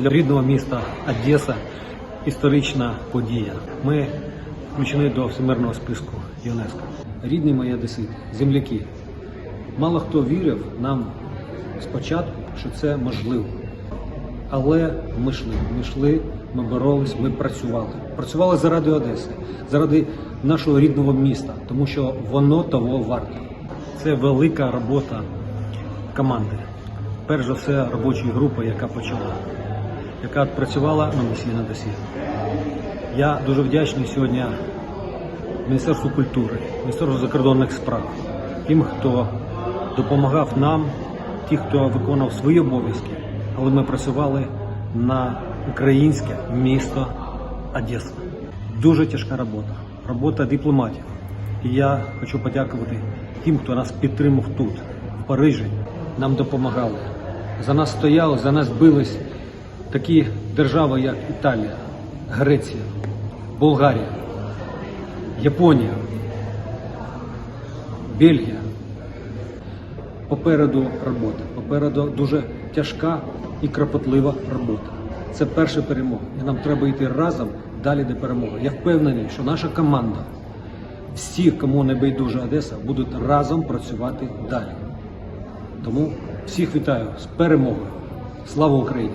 Для рідного міста Одеса історична подія. Ми включені до всемирного списку ЮНЕСКО. Рідні мої одесити, земляки. Мало хто вірив нам спочатку, що це можливо. Але ми йшли, ми йшли, ми боролись, ми працювали. Працювали заради Одеси, заради нашого рідного міста, тому що воно того варте. Це велика робота команди. Перш за все, робочої групи, яка почала, яка працювала на місії на Досі. Я дуже вдячний сьогодні Міністерству культури, Міністерству закордонних справ, тим, хто допомагав нам, ті, хто виконував свої обов'язки, але ми працювали на українське місто Одеса. Дуже тяжка робота, робота дипломатів. І я хочу подякувати тим, хто нас підтримав тут, в Парижі. Нам допомагали. За нас стояли, за нас бились такі держави, як Італія, Греція, Болгарія, Японія, Бельгія. Попереду робота, попереду дуже тяжка і кропотлива робота. Це перша перемога. І нам треба йти разом далі до перемоги. Я впевнений, що наша команда, всі, кому не байдужа Одеса, будуть разом працювати далі. Тому всіх вітаю з перемогою. Слава Україні!